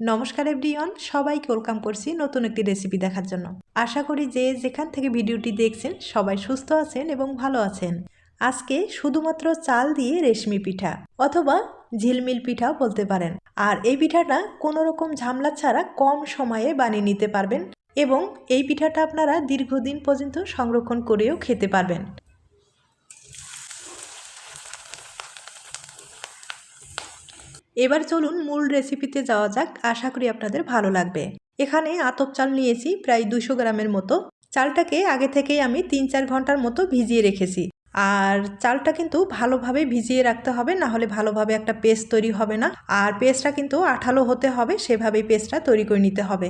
নমস্কার এভরিওয়ান সবাইকে ওয়েলকাম করছি নতুন একটি রেসিপি দেখার জন্য। আশা করি যে যেখান থেকে ভিডিওটি দেখছেন, সবাই সুস্থ আছেন এবং ভালো আছেন। আজকে শুধুমাত্র চাল দিয়ে রেশমি পিঠা, অথবা ঝিলমিল পিঠাও বলতে পারেন। আর এই পিঠাটা কোনো রকম ঝামলা ছাড়া কম সময়ে বানিয়ে নিতে পারবেন এবং এই পিঠাটা আপনারা দীর্ঘদিন পর্যন্ত সংরক্ষণ করেও খেতে পারবেন। এবার চলুন মূল রেসিপিতে যাওয়া যাক। আশা করি আপনাদের ভালো লাগবে। এখানে আতপ চাল নিয়েছি, প্রায় দুশো গ্রামের মতো। চালটাকে আগে থেকেই আমি তিন চার ঘণ্টার মতো ভিজিয়ে রেখেছি। আর চালটা কিন্তু ভালোভাবে ভিজিয়ে রাখতে হবে, না হলে ভালোভাবে একটা পেস্ট তৈরি হবে না। আর পেস্টটা কিন্তু আঠালো হতে হবে, সেভাবেই পেস্টটা তৈরি করে নিতে হবে।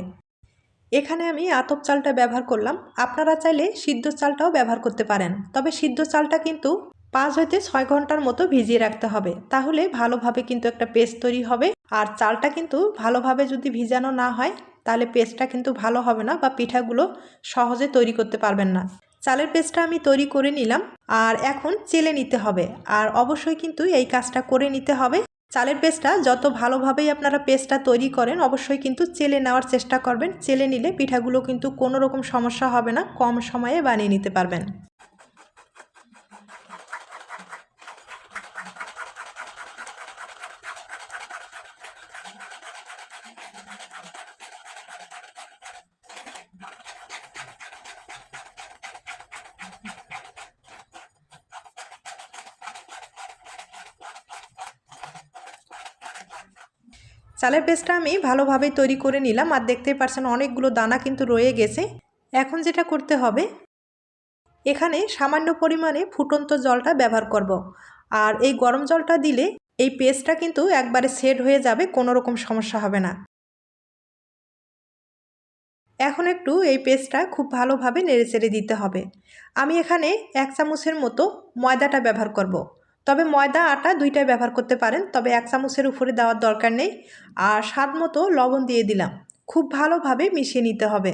এখানে আমি আতপ চালটা ব্যবহার করলাম। আপনারা চাইলে সিদ্ধ চালটাও ব্যবহার করতে পারেন। তবে সিদ্ধ চালটা কিন্তু পাঁচ হইতে ছয় ঘণ্টার মতো ভিজিয়ে রাখতে হবে। তাহলে ভালোভাবে কিন্তু একটা পেস্ট তৈরি হবে। আর চালটা কিন্তু ভালোভাবে যদি ভিজানো না হয়, তাহলে পেস্টটা কিন্তু ভালো হবে না বা পিঠাগুলো সহজে তৈরি করতে পারবেন না। চালের পেস্টটা আমি তৈরি করে নিলাম। আর এখন চেলে নিতে হবে। আর অবশ্যই কিন্তু এই কাজটা করে নিতে হবে। চালের পেস্টটা যত ভালোভাবেই আপনারা পেস্টটা তৈরি করেন, অবশ্যই কিন্তু চেলে নেওয়ার চেষ্টা করবেন। চেলে নিলে পিঠাগুলো কিন্তু কোনো রকম সমস্যা হবে না, কম সময়ে বানিয়ে নিতে পারবেন। চালের পেস্টটা আমি ভালোভাবে তৈরি করে নিলাম আর দেখতেই পারছেন অনেকগুলো দানা কিন্তু রয়ে গেছে এখন যেটা করতে হবে, এখানে সামান্য পরিমাণে ফুটন্ত জলটা ব্যবহার করব। আর এই গরম জলটা দিলে এই পেস্টটা কিন্তু একবারে সেট হয়ে যাবে, কোনো রকম সমস্যা হবে না এখন একটু এই পেস্টটা খুব ভালোভাবে নেড়েচেড়ে দিতে হবে আমি এখানে এক চামচের মতো ময়দাটা ব্যবহার করব। তবে ময়দা, আটা দুইটাই ব্যবহার করতে পারেন, তবে এক চামচের উপরে দেওয়ার দরকার নেই। আর স্বাদ মতো লবণ দিয়ে দিলাম। খুব ভালোভাবে মিশিয়ে নিতে হবে।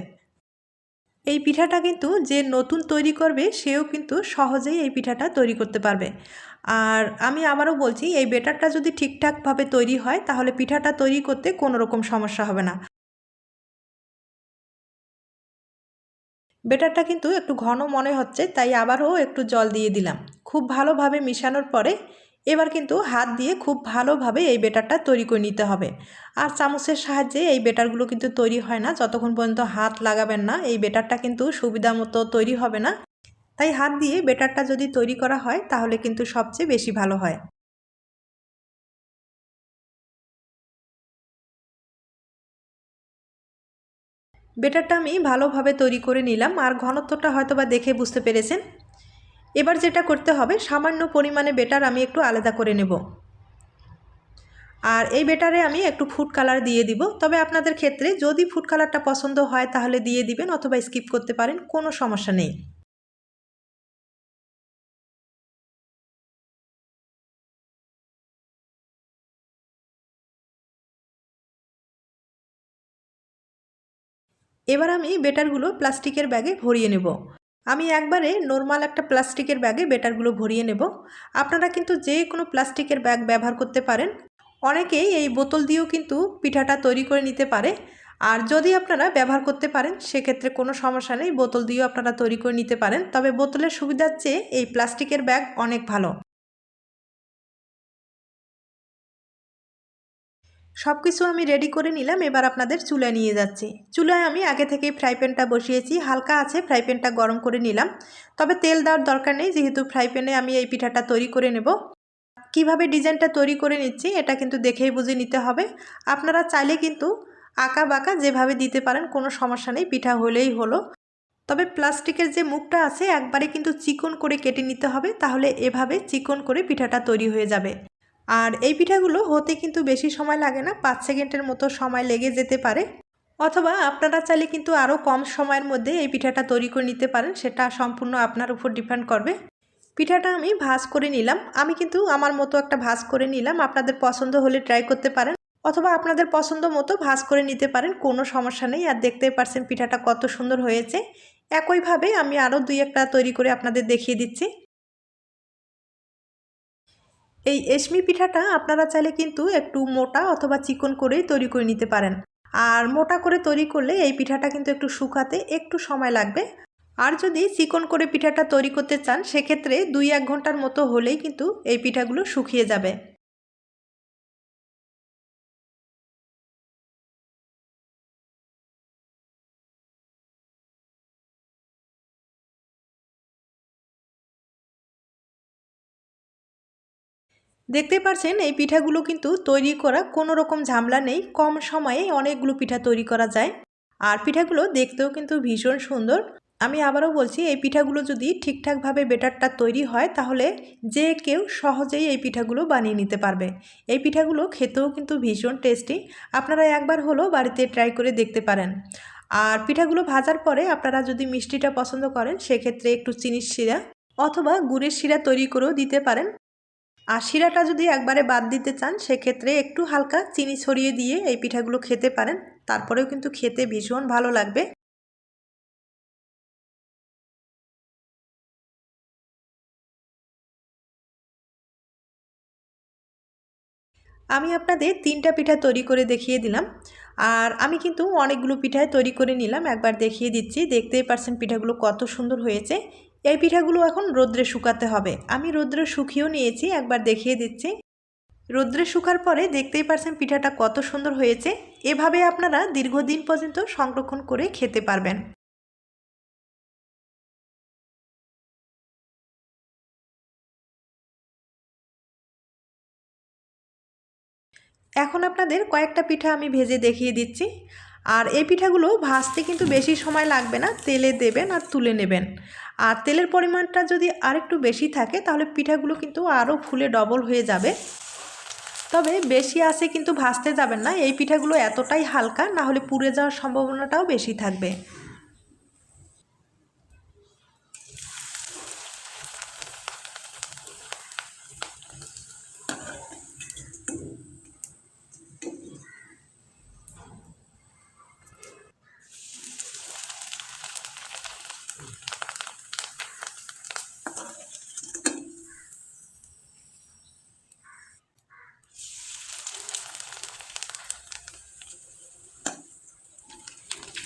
এই পিঠাটা কিন্তু যে নতুন তৈরি করবে, সেও কিন্তু সহজেই এই পিঠাটা তৈরি করতে পারবে। আর আমি আবারও বলছি, এই বেটারটা যদি ঠিকঠাকভাবে তৈরি হয়, তাহলে পিঠাটা তৈরি করতে কোনো রকম সমস্যা হবে না। বেটারটা কিন্তু একটু ঘন মনে হচ্ছে, তাই আবারও একটু জল দিয়ে দিলাম। খুব ভালোভাবে মিশানোর পরে এবার কিন্তু হাত দিয়ে খুব ভালোভাবে এই বেটারটা তৈরি করে নিতে হবে। আর চামচের সাহায্যে এই বেটারগুলো কিন্তু তৈরি হয় না, যতক্ষণ পর্যন্ত হাত লাগাবেন না, এই বেটারটা কিন্তু সুবিধা মতো তৈরি হবে না। তাই হাত দিয়ে বেটারটা যদি তৈরি করা হয়, তাহলে কিন্তু সবচেয়ে বেশি ভালো হয়। বেটারটা আমি ভালোভাবে তৈরি করে নিলাম, আর ঘনত্বটা হয়তো বা দেখে বুঝতে পেরেছেন। এবার যেটা করতে হবে, সামান্য পরিমাণে বেটার আমি একটু আলাদা করে নেব। আর এই বেটারে আমি একটু ফুড কালার দিয়ে দিব, তবে আপনাদের ক্ষেত্রে যদি ফুড কালারটা পছন্দ হয় তাহলে দিয়ে দিবেন অথবা স্কিপ করতে পারেন, কোনো সমস্যা নেই। এবার আমি বেটারগুলো প্লাস্টিকের ব্যাগে ভরিয়ে নেব। আমি একবারে নর্মাল একটা প্লাস্টিকের ব্যাগে বেটারগুলো ভরিয়ে নেব। আপনারা কিন্তু যে কোনো প্লাস্টিকের ব্যাগ ব্যবহার করতে পারেন। অনেকেই এই বোতল দিয়েও কিন্তু পিঠাটা তৈরি করে নিতে পারে। আর যদি আপনারা ব্যবহার করতে পারেন, সেক্ষেত্রে কোনো সমস্যা নেই। বোতল দিয়েও আপনারা তৈরি করে নিতে পারেন। তবে বোতলের সুবিধার চেয়ে এই প্লাস্টিকের ব্যাগ অনেক ভালো। সব কিছু আমি রেডি করে নিলাম, এবার আপনাদের চুলায় নিয়ে যাচ্ছি। চুলায় আমি আগে থেকেই ফ্রাই প্যানটা বসিয়েছি, হালকা আছে ফ্রাই প্যানটা গরম করে নিলাম। তবে তেল দেওয়ার দরকার নেই, যেহেতু ফ্রাই প্যানে আমি এই পিঠাটা তৈরি করে নেব। কীভাবে ডিজাইনটা তৈরি করে নিচ্ছি, এটা কিন্তু দেখেই বুঝে নিতে হবে। আপনারা চাইলে কিন্তু আঁকা বাঁকা যেভাবে দিতে পারেন, কোনো সমস্যা নেই, পিঠা হলেই হলো। তবে প্লাস্টিকের যে মুখটা আছে, একবারে কিন্তু চিকন করে কেটে নিতে হবে, তাহলে এভাবে চিকন করে পিঠাটা তৈরি হয়ে যাবে। আর এই পিঠাগুলো হতে কিন্তু বেশি সময় লাগে না, পাঁচ সেকেন্ডের মতো সময় লেগে যেতে পারে। অথবা আপনারা চাইলে কিন্তু আরও কম সময়ের মধ্যে এই পিঠাটা তৈরি করে নিতে পারেন, সেটা সম্পূর্ণ আপনার উপর ডিপেন্ড করবে। পিঠাটা আমি ভাজ করে নিলাম। আমি কিন্তু আমার মতো একটা ভাজ করে নিলাম। আপনাদের পছন্দ হলে ট্রাই করতে পারেন। অথবা আপনাদের পছন্দ মতো ভাজ করে নিতে পারেন, কোনো সমস্যা নেই। আর দেখতে পারছেন পিঠাটা কত সুন্দর হয়েছে। একইভাবে আমি আরও দুই একটা তৈরি করে আপনাদের দেখিয়ে দিচ্ছি। এই এশমি পিঠাটা আপনারা চাইলে কিন্তু একটু মোটা অথবা চিকন করেই তৈরি করে নিতে পারেন। আর মোটা করে তৈরি করলে এই পিঠাটা কিন্তু একটু শুকাতে একটু সময় লাগবে। আর যদি চিকন করে পিঠাটা তৈরি করতে চান, সেক্ষেত্রে দুই এক ঘণ্টার মতো হলেই কিন্তু এই পিঠাগুলো শুকিয়ে যাবে। দেখতে পাচ্ছেন এই পিঠাগুলো কিন্তু তৈরি করা কোনো রকম ঝামেলা নেই, কম সময়ে অনেকগুলো পিঠা তৈরি করা যায়। আর পিঠাগুলো দেখতেও কিন্তু ভীষণ সুন্দর। আমি আবারও বলছি, এই পিঠাগুলো যদি ঠিকঠাকভাবে বেটারটা তৈরি হয়, তাহলে যে কেউ সহজেই এই পিঠাগুলো বানিয়ে নিতে পারবে। এই পিঠাগুলো খেতেও কিন্তু ভীষণ টেস্টি। আপনারা একবার হলো বাড়িতে ট্রাই করে দেখতে পারেন। আর পিঠাগুলো ভাজার পরে আপনারা যদি মিষ্টিটা পছন্দ করেন, সেক্ষেত্রে একটু চিনির শিরা অথবা গুড়ের শিরা তৈরি করেও দিতে পারেন। আর শিরাটা যদি একবারে বাদ দিতে চান, সেক্ষেত্রে একটু হালকা চিনি ছড়িয়ে দিয়ে এই পিঠাগুলো খেতে পারেন। তারপরেও কিন্তু খেতে ভীষণ ভালো লাগবে। আমি আপনাদের তিনটা পিঠা তৈরি করে দেখিয়ে দিলাম। আর আমি কিন্তু অনেকগুলো পিঠায় তৈরি করে নিলাম। একবার দেখিয়ে দিচ্ছি। দেখতেই পারছেন পিঠাগুলো কত সুন্দর হয়েছে। এই পিঠাগুলো এখন রোদ্রে শুকাতে হবে। আমি রোদ্রে শুকিয়েও নিয়েছি, একবার দেখিয়ে দিচ্ছি। রোদ্রে শুকার পরে দেখতেই পারছেন পিঠাটা কত সুন্দর হয়েছে। এভাবে আপনারা দীর্ঘদিন পর্যন্ত সংরক্ষণ করে খেতে পারবেন। এখন আপনাদের কয়েকটা পিঠা আমি ভেজে দেখিয়ে দিচ্ছি। আর এই পিঠাগুলো ভাজতে কিন্তু বেশি সময় লাগবে না, তেলে দেবেন আর তুলে নেবেন। আর তেলের পরিমাণটা যদি আরেকটু বেশি থাকে, তাহলে পিঠাগুলো কিন্তু আরও ফুলে ডবল হয়ে যাবে। তবে বেশি আসে কিন্তু ভাজতে যাবেন না, এই পিঠাগুলো এতটাই হালকা, না হলে পুড়ে যাওয়ার সম্ভাবনাটাও বেশি থাকবে।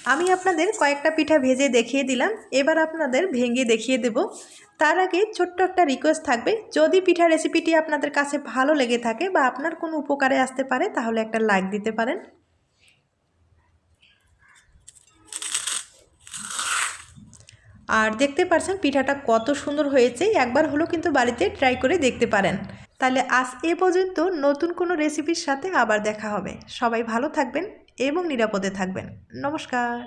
আমি আপনাদের কয়েকটা পিঠা ভেজে দেখিয়ে দিলাম। এবার আপনাদের ভেঙে দেখিয়ে দেব। তার আগে ছোট্ট একটা রিকোয়েস্ট থাকবে। যদি পিঠা রেসিপিটি আপনাদের কাছে ভালো লেগে থাকে বা আপনার কোনো উপকারে আসতে পারে, তাহলে একটা লাইক দিতে পারেন। আর দেখতে পারছেন পিঠাটা কত সুন্দর হয়েছে। একবার হলো কিন্তু বাড়িতে ট্রাই করে দেখতে পারেন। তাহলে আজ এ পর্যন্ত নতুন কোনো রেসিপির সাথে আবার দেখা হবে। সবাই ভালো থাকবেন। এবং নিরাপদে থাকবেন। নমস্কার।